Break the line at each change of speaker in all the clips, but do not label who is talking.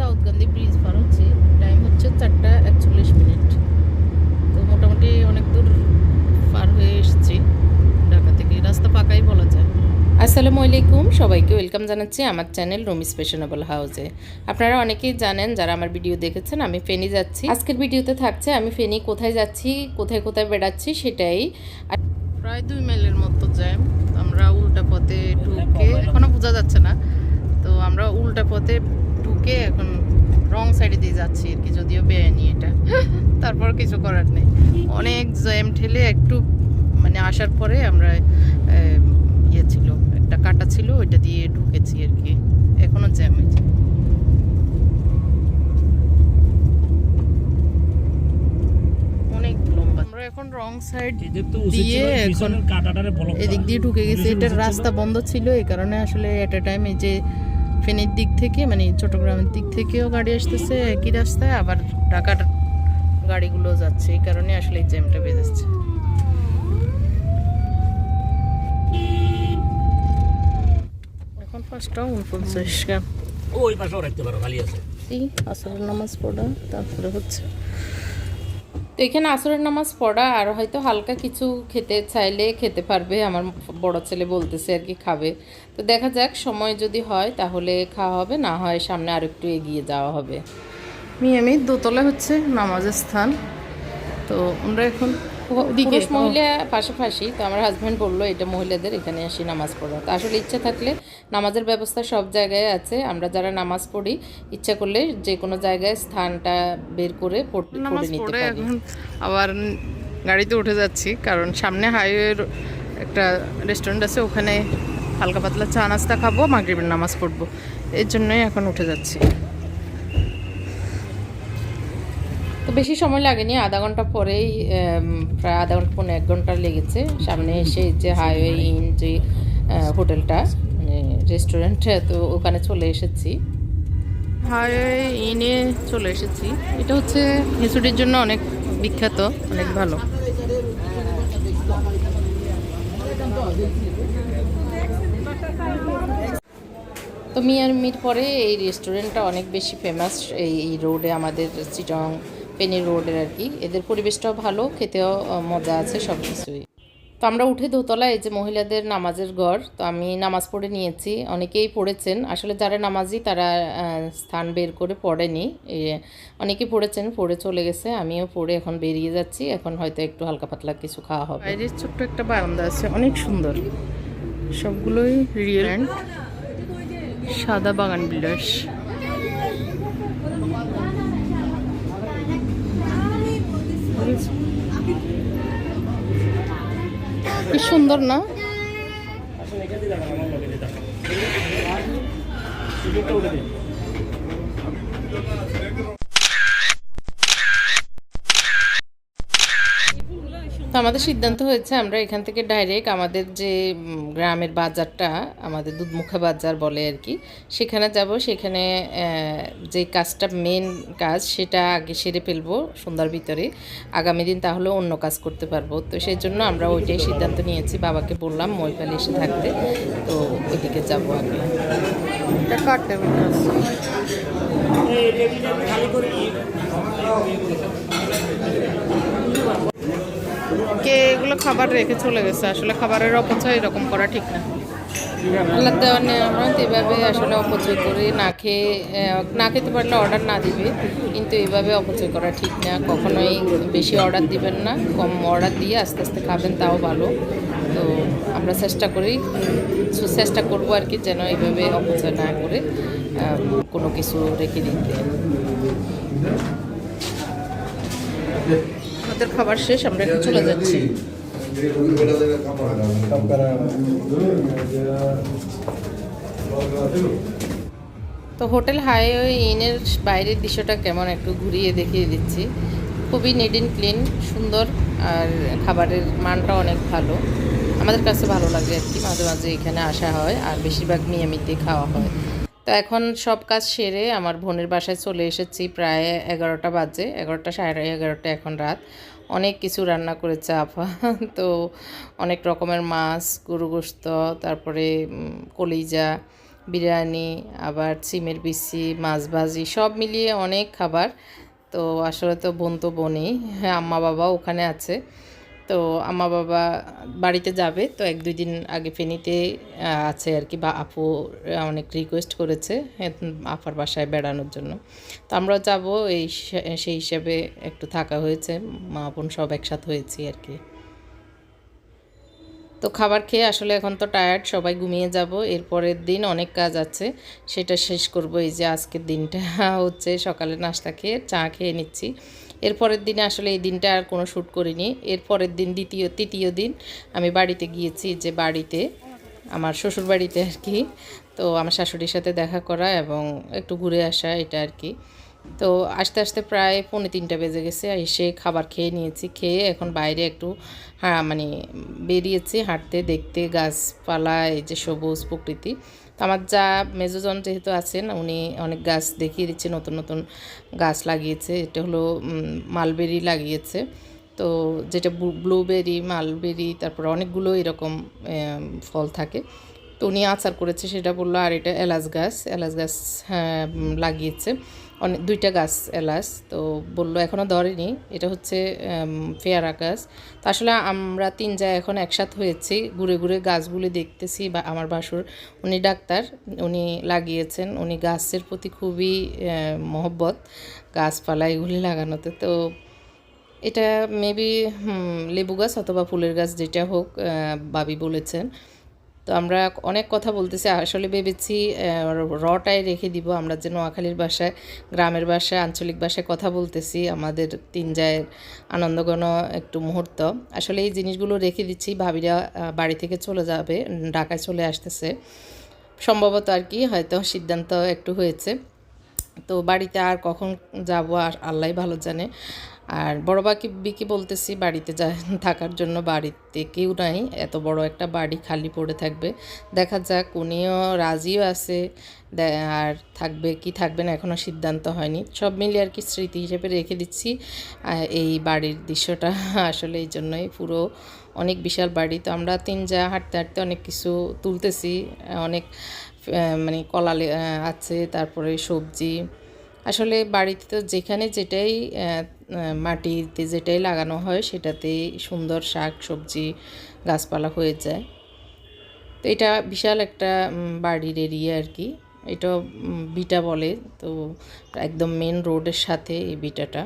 Daudkandi bridge পার হচ্ছে। Time হচ্ছে চারটা একচল্লিশ মিনিট তো মোটামুটি অনেক দূর পার হয়ে এসেছি ঢাকা থেকে। রাস্তা পাকাই বলা যায়। আসসালামু আলাইকুম। সবাইকে ওয়েলকাম জানাচ্ছি আমার চ্যানেল রুমিস ফ্যাশনেবল হাউসে আপনারা অনেকেই জানেন যারা আমার ভিডিও দেখেছেন আমি ফেনি যাচ্ছি। আজকের ভিডিওতে থাকছে আমি ফেনি কোথায় যাচ্ছি কোথায় কোথায় বেড়াচ্ছি সেটাই। প্রায় দুই মাইলের মতো জ্যাম। আমরা উল্টা পথে ঢুকে এখনও বোঝা যাচ্ছে না। তো আমরা উল্টা পথে ঢুকে এখন সাইডে দিয়ে যাচ্ছি আর কি যদিও বেআইনি এটা। তারপর কিছু করার নেই। অনেক জ্যাম ঠেলে একটু মানে আসার পরে আমরা ইয়ে ছিল একটা কাটা ছিল ওইটা দিয়ে ঢুকেছি আর কি। এখনও জ্যাম হয়েছে। এখন রং সাইড দিয়ে এখন। এদিক দিয়ে ঢুকে গেছে। এটার রাস্তা বন্ধ ছিল এই কারণে আসলে এট এ টাইম এই যে ফেনীর দিক থেকে মানে চট্টগ্রামের দিক থেকেও গাড়ি আসতেছে একই রাস্তায় আবার ঢাকার গাড়িগুলো যাচ্ছে এই কারণে আসলে এই জ্যামটা বেজেছে এখন পাঁচটা উনপঞ্চাশ।
ওই পাশেও রাখতে পারো খালি আছে।
এই আসরের নামাজ পড়া তারপরে হচ্ছে তো এখানে আসরের নামাজ পড়া, আর হয়তো হালকা কিছু খেতে চাইলে খেতে পারবে, আমার বড় ছেলে বলতেছে আর কি খাবে। তো দেখা যাক, সময় যদি হয় তাহলে খাওয়া হবে, না হয় সামনে আর একটু এগিয়ে যাওয়া হবে। মিয়ামি দোতলা হচ্ছে নামাজের স্থান। তো আমরা এখন পুরুষ মহিলা পাশাপাশি তো আমার হাজব্যান্ড বলল এটা মহিলাদের এখানে আসি নামাজ পড়া। তো আসলে ইচ্ছা থাকলে নামাজের ব্যবস্থা সব জায়গায় আছে। আমরা যারা নামাজ পড়ি ইচ্ছা করলে যে কোনো জায়গায় স্থানটা বের করে পড়তে পড়ে নিতে পারি। এখন আবার গাড়িতে উঠে যাচ্ছি কারণ সামনে হাইওয়ের একটা রেস্টুরেন্ট আছে ওখানে হালকা পাতলা চা নাস্তা খাব মাগরিবের নামাজ পড়ব। এর জন্যই এখন উঠে যাচ্ছি। বেশি সময় লাগেনি আধা ঘণ্টা পরেই প্রায় আধা ঘণ্টা পনেরো এক ঘণ্টা লেগেছে। সামনে এসে যে হাইওয়ে ইন যে হোটেলটা মানে রেস্টুরেন্ট তো ওখানে চলে এসেছি। হাইওয়ে ইনে চলে এসেছি। এটা হচ্ছে হেঁচুটির জন্য অনেক বিখ্যাত অনেক ভালো। তো মিয়ার মির পরে এই রেস্টুরেন্টটা অনেক বেশি ফেমাস এই এই রোডে আমাদের চিটং পেনি রোডের আর কি। এদের পরিবেশটাও ভালো খেতেও মজা আছে সব কিছুই। তো আমরা উঠে দোতলা এই যে মহিলাদের নামাজের ঘর তো আমি নামাজ পড়ে নিয়েছি। অনেকেই পড়েছেন। আসলে যারা নামাজি তারা স্থান বের করে পড়েনি। এই, অনেকেই পড়েছেন পড়ে চলে গেছে। আমিও পড়ে এখন বেরিয়ে যাচ্ছি। এখন হয়তো একটু হালকা পাতলা কিছু খাওয়া হবে। বাইরের ছোট্ট একটা বারান্দা আছে অনেক সুন্দর। সবগুলোই রিয়েল সাদা বাগান বিলাস কি সুন্দর না?
আসলে এখান দিয়ে দেখান আমার লগে দিয়ে দেখান টিকিটটা উঠে দিন
তো আমাদের সিদ্ধান্ত হয়েছে আমরা এখান থেকে ডাইরেক্ট আমাদের যে গ্রামের বাজারটা আমাদের দুধমুখা বাজার বলে আর কি সেখানে যাব। সেখানে যে কাজটা মেন কাজ সেটা আগে সেরে ফেলব সন্ধ্যার ভিতরে। আগামী দিন তাহলে অন্য কাজ করতে পারব। তো সেই জন্য আমরা ওইটাই সিদ্ধান্ত নিয়েছি। বাবাকে বললাম মহিপালে এসে থাকতে। তো ওইদিকে যাব আগে।
খালি করে নিই
কে এগুলো খাবার রেখে চলে গেছে। আসলে খাবারের অপচয় এরকম করা ঠিক না। আল্লাহ দেওয়ার নিয়ামত, এভাবে আসলে অপচয় করে না খেয়ে না খেতে পারলে অর্ডার না দিবে, কিন্তু এভাবে অপচয় করা ঠিক না। কখনোই বেশি অর্ডার দিবেন না, কম অর্ডার দিয়ে আস্তে আস্তে খাবেন, তাও ভালো। তো আমরা চেষ্টা করি চেষ্টা করব আর কি যেন এইভাবে অপচয় না করে কোনো কিছু রেখে দিতে। আমাদের খাবার শেষ, আমরা একটু চলে যাচ্ছি। তো হোটেল হাইওয়ে ইনের বাইরের দৃশ্যটা কেমন একটু ঘুরিয়ে দেখিয়ে দিচ্ছি। খুবই নিট অ্যান্ড ক্লিন সুন্দর, আর খাবারের মানটা অনেক ভালো। আমাদের কাছে ভালো লাগে আর কি, মাঝে মাঝে এখানে আসা হয়, আর বেশিরভাগ নিয়মিত খাওয়া হয়। তো এখন সব কাজ সেরে আমার বোনের বাসায় চলে এসেছি প্রায় এগারোটা বাজে, এগারোটা সাড়ে এগারোটা এখন রাত। অনেক কিছু রান্না করেছে আপা, তো অনেক রকমের মাছ, গরু গোস্ত, তারপরে কলিজা, বিরিয়ানি, আবার সিমের বিসি মাছ ভাজি, সব মিলিয়ে অনেক খাবার। তো আসলে তো বোন তো বোনই, আম্মা বাবা ওখানে আছে। তো আম্মা বাবা বাড়িতে যাবে তো এক দুই দিন আগে ফেনীতে আছে আর কি বা আপু অনেক রিকোয়েস্ট করেছে হ্যাঁ, আপার বাসায় বেড়ানোর জন্য। তো আমরা যাব এই সেই হিসাবে একটু থাকা হয়েছে মা বোন সব একসাথে হয়েছি আর কি। তো খাবার খেয়ে আসলে এখন তো টায়ার্ড সবাই ঘুমিয়ে যাব এরপরের দিন অনেক কাজ আছে সেটা শেষ করব এই যে আজকের দিনটা হচ্ছে সকালে নাস্তা খেয়ে চা খেয়ে নিচ্ছি। এরপরের দিনে আসলে এই দিনটা আর কোনো শ্যুট করিনি। এরপরের দিন, দ্বিতীয়, তৃতীয় দিন আমি বাড়িতে গিয়েছি যে বাড়িতে, আমার শ্বশুর বাড়িতে আর কি। তো আমার শাশুড়ির সাথে দেখা করা এবং একটু ঘুরে আসা এটা আর কি। তো আস্তে আস্তে প্রায় পৌনে তিনটা বেজে গেছে এসে খাবার খেয়ে নিয়েছি, খেয়ে এখন বাইরে একটু হ্যাঁ মানে বেরিয়েছি হাঁটতে, দেখতে, গাছপালা, এই যে সবুজ প্রকৃতি। আমার যা মেজোজন যেহেতু আছেন উনি অনেক গাছ দেখিয়ে দিচ্ছে নতুন নতুন গাছ লাগিয়েছে। এটা হলো মালবেরি লাগিয়েছে। তো যেটা ব্লুবেরি মালবেরি তারপর অনেকগুলো এরকম ফল থাকে। তো উনি আচার করেছে সেটা বলল আর এটা এলাচ গাছ। এলাচ গাছ হ্যাঁ, লাগিয়েছে। অনেক, দুইটা গাছ এলাচ, তো বলল এখনও ধরেনি। এটা হচ্ছে পেয়ারা গাছ। তো আসলে আমরা তিন জায়গায় এখন একসাথে হয়েছি, ঘুরে ঘুরে গাছগুলি দেখতেছি বা আমার বাসুর উনি ডাক্তার, উনি লাগিয়েছেন, উনি গাছের প্রতি খুবই মহব্বত, গাছপালা এগুলি লাগানোতে। তো এটা মেবি লেবু গাছ অথবা ফুলের গাছ যেটা হোক বাবি বলেছেন। তো আমরা অনেক কথা বলতেছি। আসলে ভেবেছি রটাই রেখে দিব। আমরা যে নোয়াখালীর ভাষায়, গ্রামের ভাষায়, আঞ্চলিক ভাষায় কথা বলতেছি, আমাদের তিন জায়ের আনন্দঘন একটু মুহূর্ত। আসলে এই জিনিসগুলো রেখে দিচ্ছি। ভাবিরা বাড়ি থেকে চলে যাবে, ঢাকায় চলে আসতেছে। সম্ভবত আর কি হয়তো সিদ্ধান্ত একটু হয়েছে। তো বাড়িতে আর কখন যাব আর আল্লাহ ভালো জানে। আর বড় বাকি বিকি বলতেছি, বাড়িতে যা থাকার জন্য বাড়িতে কেউ নাই। এত বড় একটা বাড়ি খালি পড়ে থাকবে। দেখা যাক, উনিও রাজিও আছে। আর থাকবে, কি থাকবে না এখনও সিদ্ধান্ত হয়নি। সব মিলিয়ে আর কি স্মৃতি হিসেবে রেখে দিচ্ছি। এই বাড়ির দৃশ্যটা আসলে এই জন্যই। পুরো অনেক বিশাল বাড়ি। তো আমরা তিন যা হাঁটতে হাঁটতে অনেক কিছু তুলতেছি। অনেক মানে কলা আছে, তারপরে সবজি। আসলে বাড়িতে তো যেখানে যেটাই মাটিতে যেটাই লাগানো হয়, সেটাতেই সুন্দর শাক, সবজি, গাছপালা হয়ে যায়। তো এটা বিশাল একটা বাড়ির এরিয়া আর কি। এটা বিটা বলে, তো একদম মেন রোডের সাথে এই বিটাটা।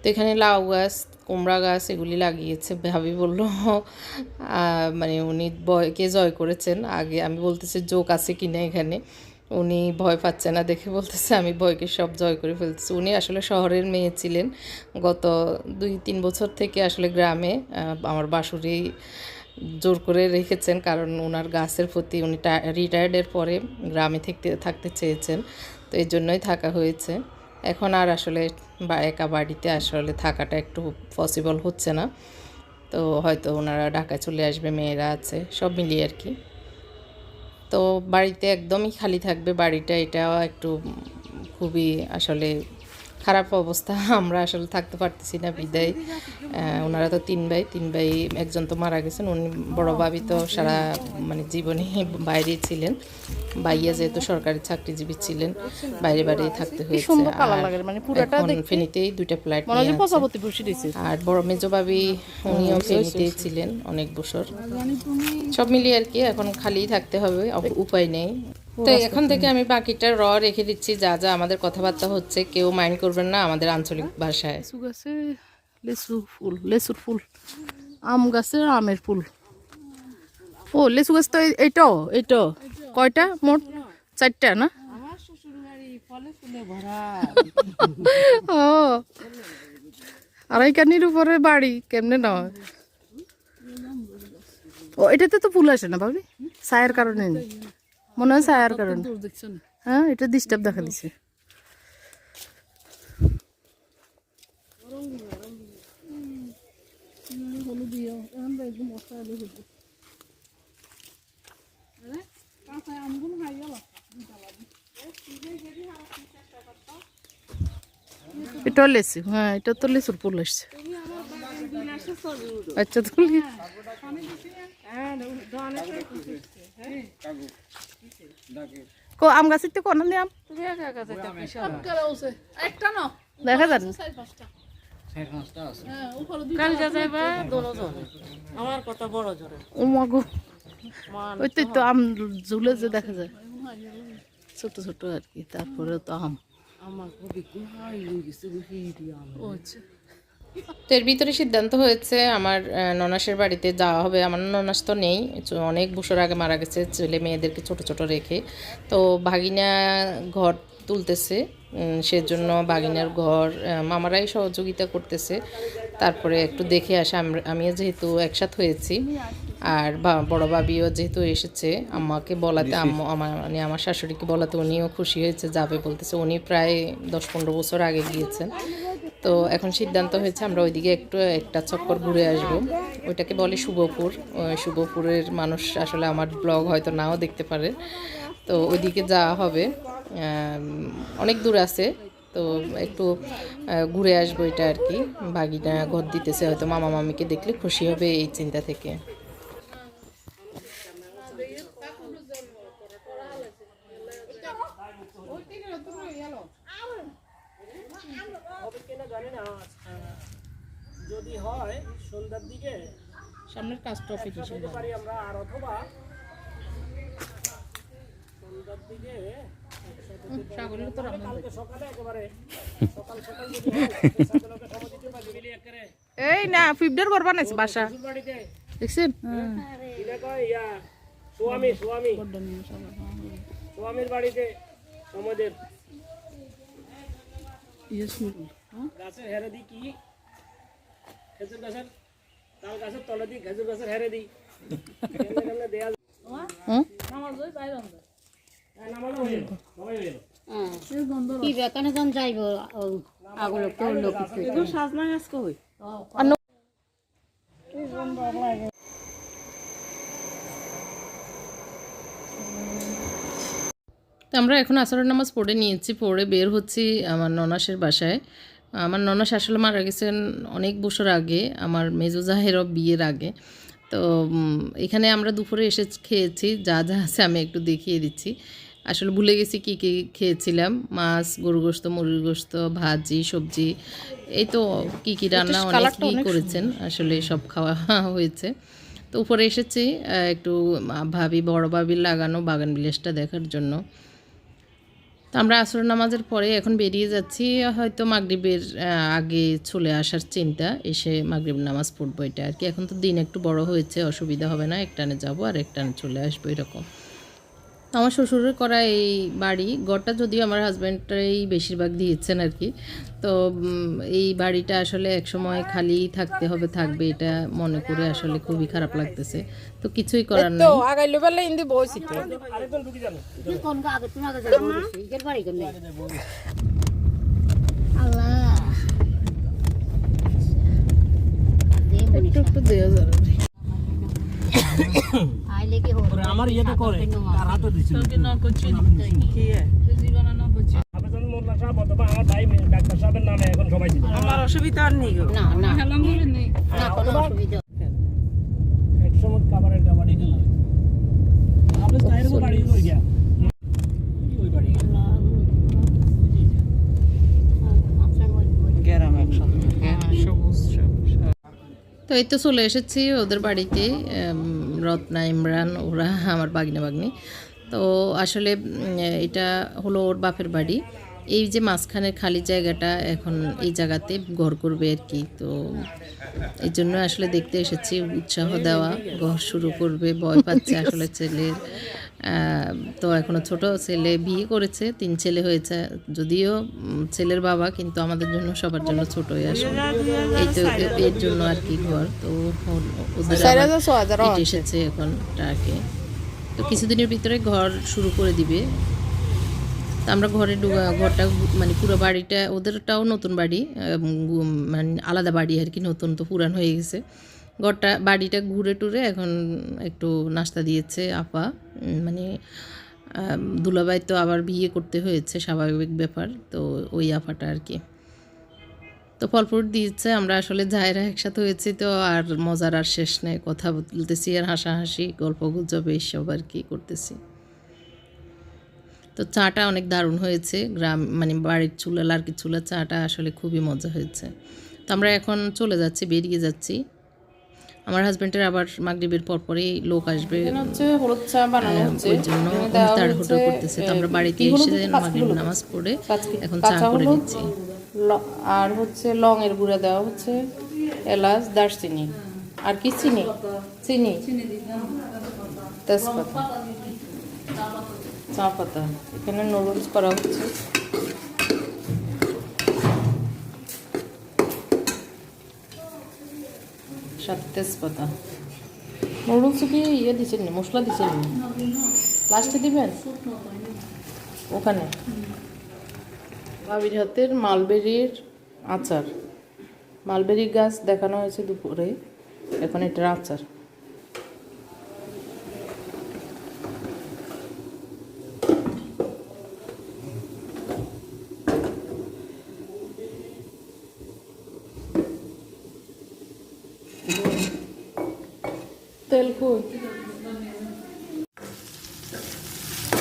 তো এখানে লাউ গাছ কুমড়া গাছ এগুলি লাগিয়েছে। ভাবি বলল মানে উনি ভয়কে জয় করেছেন। আগে আমি বলতেছি জোক আছে কিনা এখানে। উনি ভয় পাচ্ছে না দেখে বলতেছে, আমি ভয়কে সব জয় করে ফেলতেছি। উনি আসলে শহরের মেয়ে ছিলেন। গত দুই, তিন বছর থেকে আসলে গ্রামে আমার বাসুরি জোর করে রেখেছেন কারণ ওনার গাছের প্রতি উনি রিটায়ার্ডের পরে গ্রামে থাকতে থাকতে চেয়েছেন। তো এই জন্যই থাকা হয়েছে। এখন আর আসলে বা একা বাড়িতে আসলে থাকাটা একটু পসিবল হচ্ছে না। তো হয়তো ওনারা ঢাকায় চলে আসবে, মেয়েরা আছে, সব মিলিয়ে আর কি। তো বাড়িতে একদমই খালি থাকবে, বাড়িটা এটাও একটু খুবই আসলে খারাপ অবস্থা আমরা আসলে থাকতে পারতেছি না বিদায়। ওনারা তো তিন ভাই তিন ভাই একজন তো মারা গেছেন উনি বড় ভাবি তো সারা মানে জীবনে বাইরে ছিলেন। বাইয়া যেহেতু সরকারি চাকরিজীবী ছিলেন বাইরে বাইরেই থাকতে হয়েছে। আর
মানে
এখন ফেনীতেই দুইটা ফ্ল্যাট
মনে হয়
আর বড় মেজো ভাবি উনিও ফেনীতেই ছিলেন অনেক বছর। সব মিলিয়ে আর কি এখন খালি থাকতে হবে উপায় নেই। তো এখন থেকে। আমি বাকিটা র রেখে দিচ্ছি যা যা আমাদের কথাবার্তা হচ্ছে কেউ মাইন্ড করবেন না আমাদের আঞ্চলিক ভাষায়।
লিচু গাছে লিচু ফুল লেচুর ফুল আম গাছের আমের ফুল। ও লিচু গাছ তো এই- এইটাও এইটাও কয়টা? মোট চারটা না? ও আড়াইকানির উপরে বাড়ি কেমনে নয়? ও এটাতে তো ফুল আসে না ভাবি? ছায়ের কারণে না। মনে হয় ছায়ার কারণে। হ্যাঁ এটা ডিস্টার্ব দেখা দিছে। এটা লেসু হ্যাঁ এটা তো লেসুর ফুল আসছে। আচ্ছা কো আম গাছের তো কোন আম।
একটা না
দেখা যান
কাল যা যাইবা দোনোজন আমার কথা বড় জোরে।
ও মাগো ওই তো তো আম ঝুলে যে দেখা যায়। ছোট ছোট আর কি তারপরে তো আম।
আমার খুবই গেছে
তো এর ভিতরে সিদ্ধান্ত হয়েছে আমার ননাসের বাড়িতে যাওয়া হবে। আমার ননাস তো নেই অনেক বছর আগে মারা গেছে ছেলে মেয়েদেরকে ছোট ছোট রেখে। তো ভাগিনা ঘর তুলতেছে সেজন্য ভাগিনার ঘর মামারাই সহযোগিতা করতেছে। তারপরে একটু দেখে আসে আমিও যেহেতু একসাথ হয়েছি আর বা- বড় বাবিও যেহেতু এসেছে আমাকে বলাতে আম্মু আমার মানে আমার শাশুড়িকে বলাতে উনিও খুশি হয়েছে যাবে বলতেছে। উনি প্রায় দশ পনেরো বছর আগে গিয়েছেন। তো এখন সিদ্ধান্ত হয়েছে আমরা ওইদিকে একটু একটা চক্কর ঘুরে আসব। ওইটাকে বলে শুভপুর। শুভপুরের মানুষ আসলে আমার ব্লগ হয়তো নাও দেখতে পারে। তো ওইদিকে যাওয়া হবে। অনেক দূর আছে। তো একটু ঘুরে আসব এটা আর কি। বাগিনা ঘর দিতেছে, হয়তো মামা মামিকে দেখলে খুশি হবে এই চিন্তা থেকে।
যদি হয় সন্ধ্যার দিকে
সামনের কাজটা অফিস
যেতে পারি আমরা আর অথবা সন্ধ্যার দিকে
সাগরের তো
কালকে সকালে একেবারে সকাল সকাল যদি হয়, তাহলে সাগরকে সময় দিতে পারি। মিলি একেবারে।
এই না ফিফডার করবা নাইছে বাসা। দেখছেন?
স্বামী স্বামী স্বামীর বাড়িতে আমাদের গাছের হেরে দিই কি? খেজুর গাছের তাল গাছের তলে দিই খেজুর গাছের হেরে দিই। কেমনে কেমনে দেয়া যায়?
হুম?
হ্যাঁ, হয়ে সবাই
কি বেকানে কোন যাইব? আগুলো কিছু
এগুলো সাজনা গাছ কই
তো আমরা এখন আসরের নামাজ পড়ে নিয়েছি পড়ে বের হচ্ছি আমার ননাসের বাসায়। আমার ননাস আসলে মারা গেছেন অনেক বছর আগে আমার মেজো জাহেরও বিয়ের আগে। তো এখানে আমরা দুপুরে এসে খেয়েছি যা যা আছে আমি একটু দেখিয়ে দিচ্ছি। আসলে ভুলে গেছি কী কী খেয়েছিলাম মাছ গরু গোস্ত মুরগির গোস্ত ভাজি সবজি এই তো কী কী রান্না অনেক কী করেছেন আসলে সব খাওয়া হয়েছে। তো উপরে এসেছি একটু ভাবি বড় ভাবির লাগানো বাগান বিলাসটা দেখার জন্য। তো আমরা আসর নামাজের পরে এখন বেরিয়ে যাচ্ছি। হয়তো মাগরীবের আগে চলে আসার চিন্তা, এসে মাগরীব নামাজ পড়ব এটা আর কি। এখন তো দিন একটু বড় হয়েছে, অসুবিধা হবে না একটানে যাব আর একটানে চলে আসব এরকম। তো আমার শ্বশুরের করা এই বাড়ি ঘরটা যদিও আমার হাজব্যান্ডটাই বেশিরভাগ দিয়েছেন আর কি। তো এই বাড়িটা আসলে একসময় খালি থাকতে হবে থাকবে এটা মনে করে আসলে খুবই খারাপ লাগতেছে। তো কিছুই করার নেই।
একটু একটু দেওয়া যাবে।
আমার ইয়েটা করে তার হাতে দিছিল আবেদন মোল্লা সাহেব আমার ভাই ডাক্তার সাহেবের নামে এখন সবাই
আমার অসুবিধা আর নেই
না না। না কোনো অসুবিধা
এক সময় খাবারের খাবার এখানে আপনি তাইর বাড়ি হয়ে গিয়া
তো এই তো চলে এসেছি ওদের বাড়িতে রত্না ইমরান, ওরা আমার বাগনে বাগনি। তো আসলে এটা হলো ওর বাপের বাড়ি। এই যে মাঝখানের খালি জায়গাটা এখন এই জায়গাতে ঘর করবে আর কি। তো এই জন্য আসলে দেখতে এসেছি, উৎসাহ দেওয়া, ঘর শুরু করবে, ভয় পাচ্ছে আসলে ছেলের। তো এখনও ছোট ছেলে বিয়ে করেছে তিন ছেলে হয়েছে। যদিও ছেলের বাবা কিন্তু আমাদের জন্য সবার জন্য আসলে এই তো এর জন্য আর কি ঘর। তো ওদের এসেছে এখন ট্রাকে তো কিছুদিনের ভিতরে ঘর শুরু করে দিবে। তো আমরা ঘরে ঘরটা মানে পুরো বাড়িটা ওদেরটাও নতুন বাড়ি মানে আলাদা বাড়ি আর কি নতুন তো পুরান হয়ে গেছে। ঘরটা বাড়িটা ঘুরে টুরে এখন একটু নাস্তা দিয়েছে আপা। মানে আম, দুলাভাই তো আবার বিয়ে করতে হয়েছে স্বাভাবিক ব্যাপার তো ওই আপাটা আর কি। তো ফল ফ্রুট দিয়েছে আমরা আসলে জায়রা একসাথে হয়েছি তো আর মজার আর শেষ নেই কথা বলতেছি আর হাসাহাসি গল্প গুজব এইসব আর কি করতেছি। তো চাটা অনেক দারুণ হয়েছে গ্রাম মানে বাড়ির চুলা লার্কির চুলা চাটা আসলে খুবই মজা হয়েছে। তো আমরা এখন চলে যাচ্ছি বেরিয়ে যাচ্ছি। আমার হাজব্যান্ডের আবার মাগরিবের পর পরেই লোক আসবে।
হলুদ চা বানানো হচ্ছে।
ওই জন্য তাড়াহুড়ো করতেছে। তো আমরা বাড়িতে এসে মাগরিব নামাজ পড়ে এখন চা করে নিচ্ছি।
আর হচ্ছে লং এর গুঁড়া দেওয়া হচ্ছে এলাচ দারচিনি। আর কি চিনি? চিনি। তেজপাতা। চা পাতা। এখানে নুডলস করা হচ্ছে। সাথে তেজপাতা। নুডলস কি ইয়ে দিচ্ছেন না, মশলা দিচ্ছেন না? লাস্টে দিবেন? ওখানে? বাবির হাতের মালবেরির আচার। মালবেরি গাছ দেখানো হয়েছে দুপুরে, এখন এটার আচার।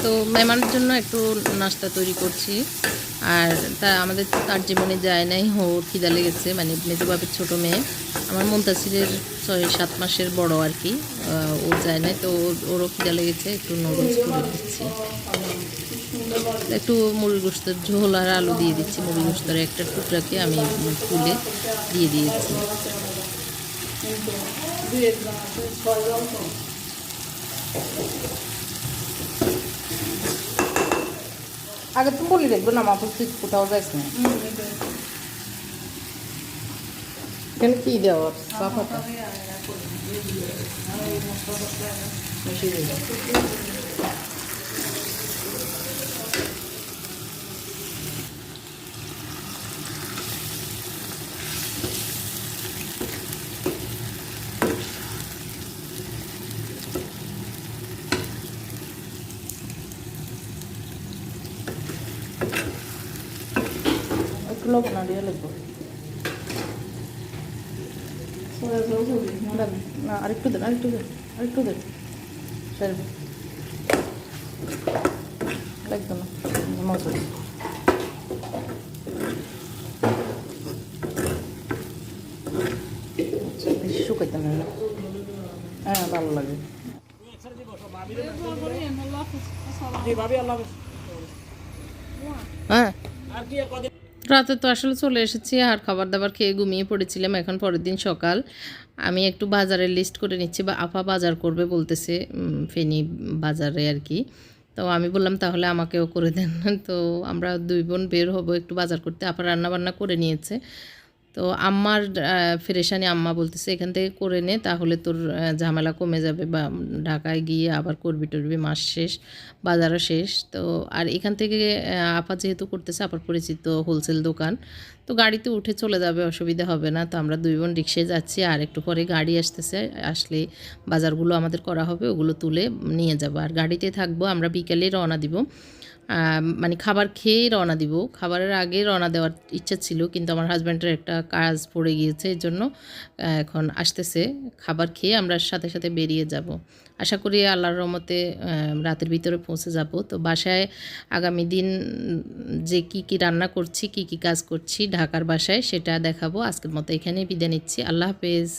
তো মেহমানের জন্য একটু নাস্তা তৈরি করছি। আর তা আমাদের তার জীবনে যায় নাই, হো, খিদা লেগেছে মানে মেজবাবের ছোট মেয়ে। আমার মুন্তাসিরের ছয়, সাত মাসের বড় আর কি ও যায় নাই, তো ওর- ওরও খিদা লেগেছে, একটু নুডলস করে দিচ্ছি। একটু মুড়ি গোস্তের ঝোল আর আলু দিয়ে দিচ্ছি, মুড়ি গোস্তের একটা টুকরাকে আমি তুলে দিয়ে দিয়েছি।
আগে তুমি বলি দেখবে না মাপুর তুই কোথাও যাইস না এখানে কি দেওয়া চা পাতা মিশিয়ে দিবি। একটু লবণ আর দিয়ে লাগবো দেন, না আরেকটু দেন আরেকটু দেন আরেকটু দেন। স্যার না মজা। আচ্ছা বেশি শুকাইতে না। হ্যাঁ ভালো লাগে। হ্যাঁ।
আর কি
রাতে তো আসলে চলে এসেছি, আর খাবার দাবার খেয়ে ঘুমিয়ে পড়েছিলাম, এখন পরের দিন সকাল। আমি একটু বাজারের লিস্ট করে নিচ্ছি, বা আপা বাজার করবে বলতেছে ফেনি বাজারে আর কি। তো আমি বললাম, তাহলে আমাকেও করে দেন। তো আমরা দুই বোন বের হব একটু বাজার করতে। আপা রান্না বান্না করে নিয়েছে। তো আম্মার ফেরেশানি আম্মা বলতেছে, এখান থেকে করে নে, তাহলে তোর ঝামেলা কমে যাবে বা ঢাকায় গিয়ে আবার করবি টরবি মাস শেষ, বাজারও শেষ। তো আর এখান থেকে আপা যেহেতু করতেছে, আপার পরিচিত হোলসেল দোকান, তো গাড়িতে উঠে চলে যাবে, অসুবিধা হবে না। তো আমরা দুই বোন রিক্সায় যাচ্ছি, আর একটু পরে গাড়ি আসতেছে, আসলে বাজারগুলো আমাদের করা হবে, ওগুলো তুলে নিয়ে যাব। আর গাড়িতে থাকব, আমরা বিকেলে রওনা দিব। মানে খাবার খেয়েই রওনা দিব। খাবারের আগে রওনা দেওয়ার ইচ্ছা ছিল, কিন্তু আমার হাজব্যান্ডের একটা কাজ পড়ে গিয়েছে এর জন্য এখন আসতেছে। খাবার খেয়ে আমরা সাথে সাথে বেরিয়ে যাব। আশা করি আল্লাহর রহমতে রাতের ভিতরে পৌঁছে যাব। তো বাসায় আগামী দিন, যে কি কি রান্না করছি, কি কি কাজ করছি ঢাকার বাসায়, সেটা দেখাবো। আজকের মতো এখানেই বিদায় নিচ্ছি। আল্লাহ হাফেজ।